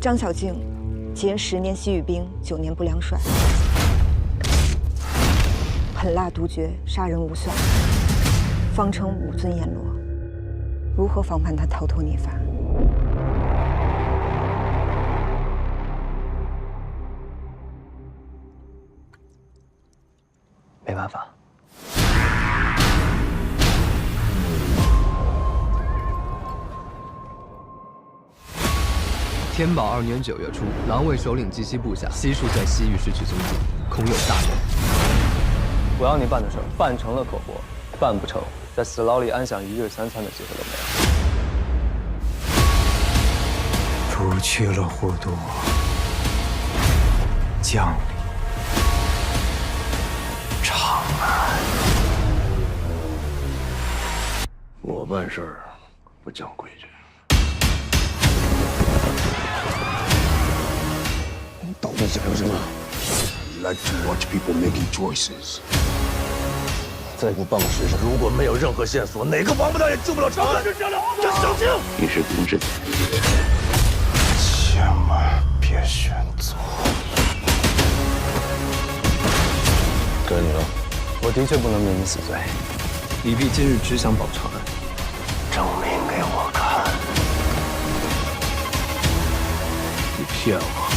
张小静，结十年西域兵，九年不良帅，狠辣毒绝，杀人无算，方称武尊阎罗。如何防范他逃脱涅槃？没办法。天宝二年九月初，狼卫首领及其部下悉数在西域失去踪迹，恐有大乱。我要你办的事儿，办成了可活，办不成，在死牢里安享一日三餐的机会都没有。除去了护都，将领长安。我办事儿不讲规矩。你到底想要什么？Like to watch people making choices。再过半个时辰，如果没有任何线索，哪个王八蛋也救不了长安。张小静，你是明智的，千万别选错。该你了，我的确不能免你死罪。李泌今日只想保长安，证明给我看。你骗我。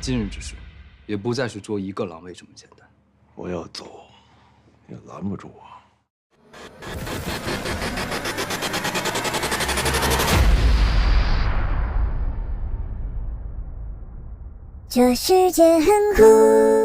今日之事，也不再是捉一个狼狈这么简单。我要走，也拦不住我。这世界很酷。